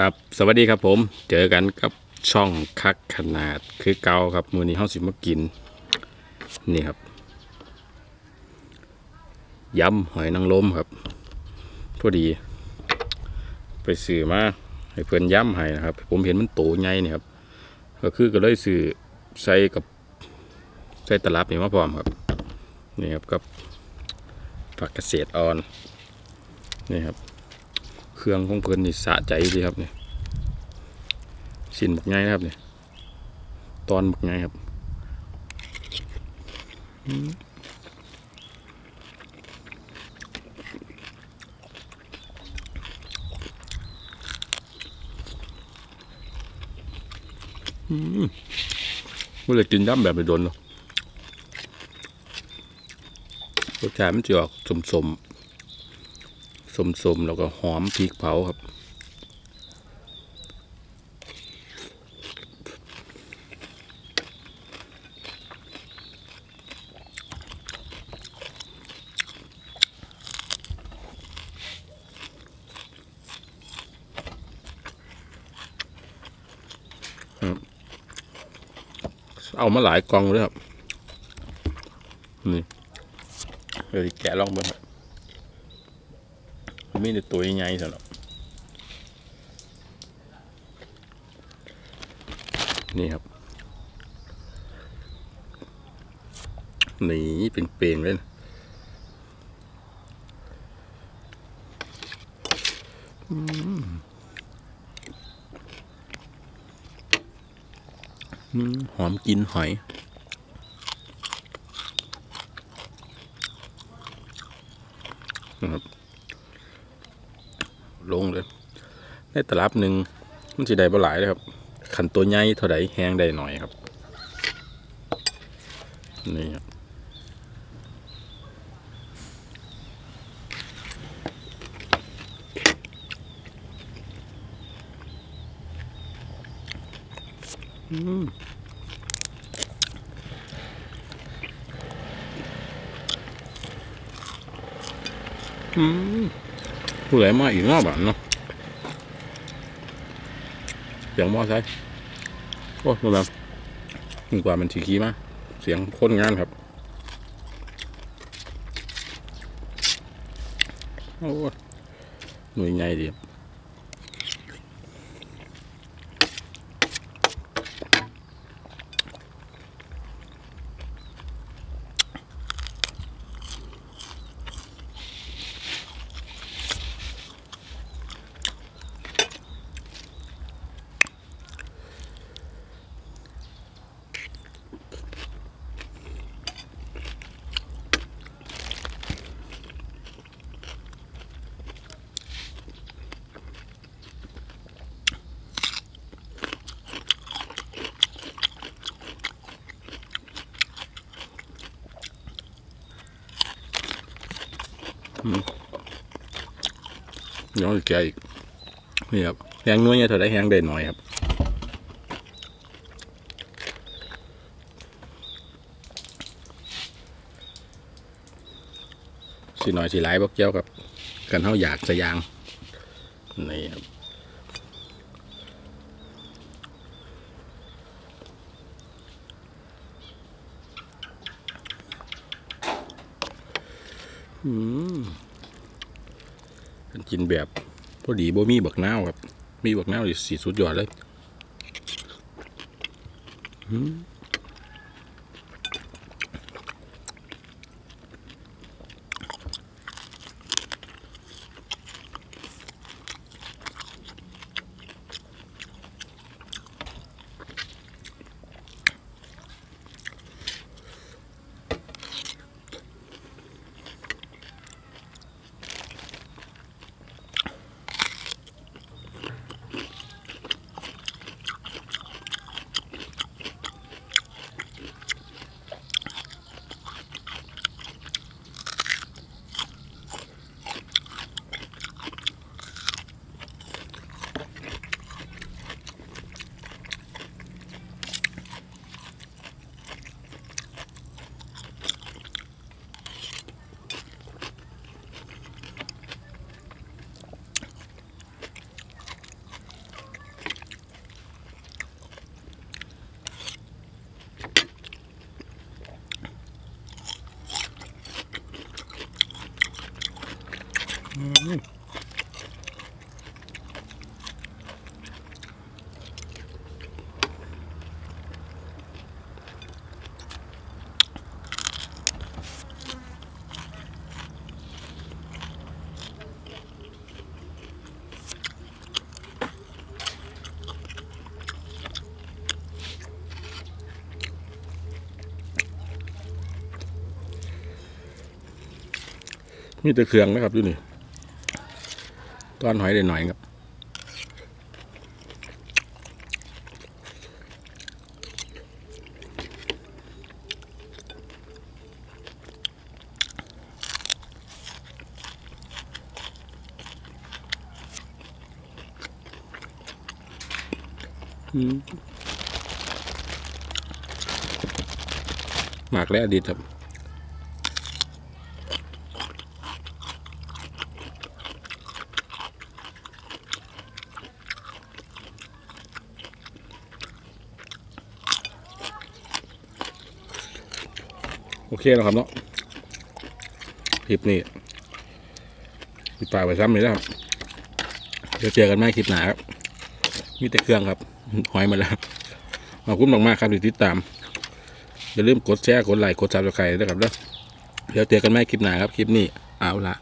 ครับสวัสดีครับผม เจอกันกับช่องคักขนาดคือเกาครับมือนี้เฮาสิมากิน นี่ครับยำหอยนางรมครับพอดี ไปซื้อมาให้เพื่อนยำให้นะครับ ผมเห็นมันโตใหญ่นี่ครับ ก็คือก็เลยซื้อใส่กับใส่ตลับนี่มาพร้อมครับนี่ครับกับผักเกษตรอ่อนนี่ครับ เครื่องของเพิ่นนี่สะใจดีครับเนี่ยสินบักไงนะครับเนี่ยตอนบักไงครับอืมอืมเมื่อไรกินย่ำแบบไปโดนเนาะรสชาติมันจะออกสมสมๆ สมๆแล้วก็หอมพริกเผาครับ เอามาหลายกองเลยครับ นี่เดี๋ยวแกะลองบิ่งครับ มีแต่ตัวใหญ่ๆสำหรับนี่ครับ หนีเป็นเปลงๆเลยนะอืมหอมกินหอยนะครับ ลงเลยในตลับหนึ่งมันสิได้บ่หลายเลยครับขันตัวใหญ่เท่าใดแห้งได้หน่อยครับ นี่ครับอืมอืม ผู้ใดมาอีกรอบอะเนาะเสียงมอไซค์โอ้ดูแบบยิ่งกว่ามันฉีขี้มากเสียงโคนงานครับ โอ้หน่วยใหญ่ดีครับ เดี๋ยวแกอีกนี่ครับแหงน้อยเนี่ยเท่าไรแหงได้หน่อยครับสิหน่อยสิหลายบอกเจ้ากับ กันเท่าอยากจะยางนี่ครับ กันกินแบบพอดีบ่มีบักนาวครับ มีบักนาวสีสุดยอดเลย อืม มีแต่เครื่องนะครับอยู่นี่ตอนหอยได้หน่อยครับหมากและอดีตครับ เคแล้วครับเนาะคลิปนี้ปีกปาไปซ้ำเลยนะครับเดี๋ยวเจอกันใหม่คลิปหน้าครับ มีแต่เครื่องครับ หอยมาแล้วขอบคุณมากๆครับที่ติดตาม อย่าลืมกดแชร์ กดไลค์ กดซับสไครต์นะครับเด้อเดี๋ยวเจอกันใหม่คลิปหน้าครับ คลิปนี้ เอาละ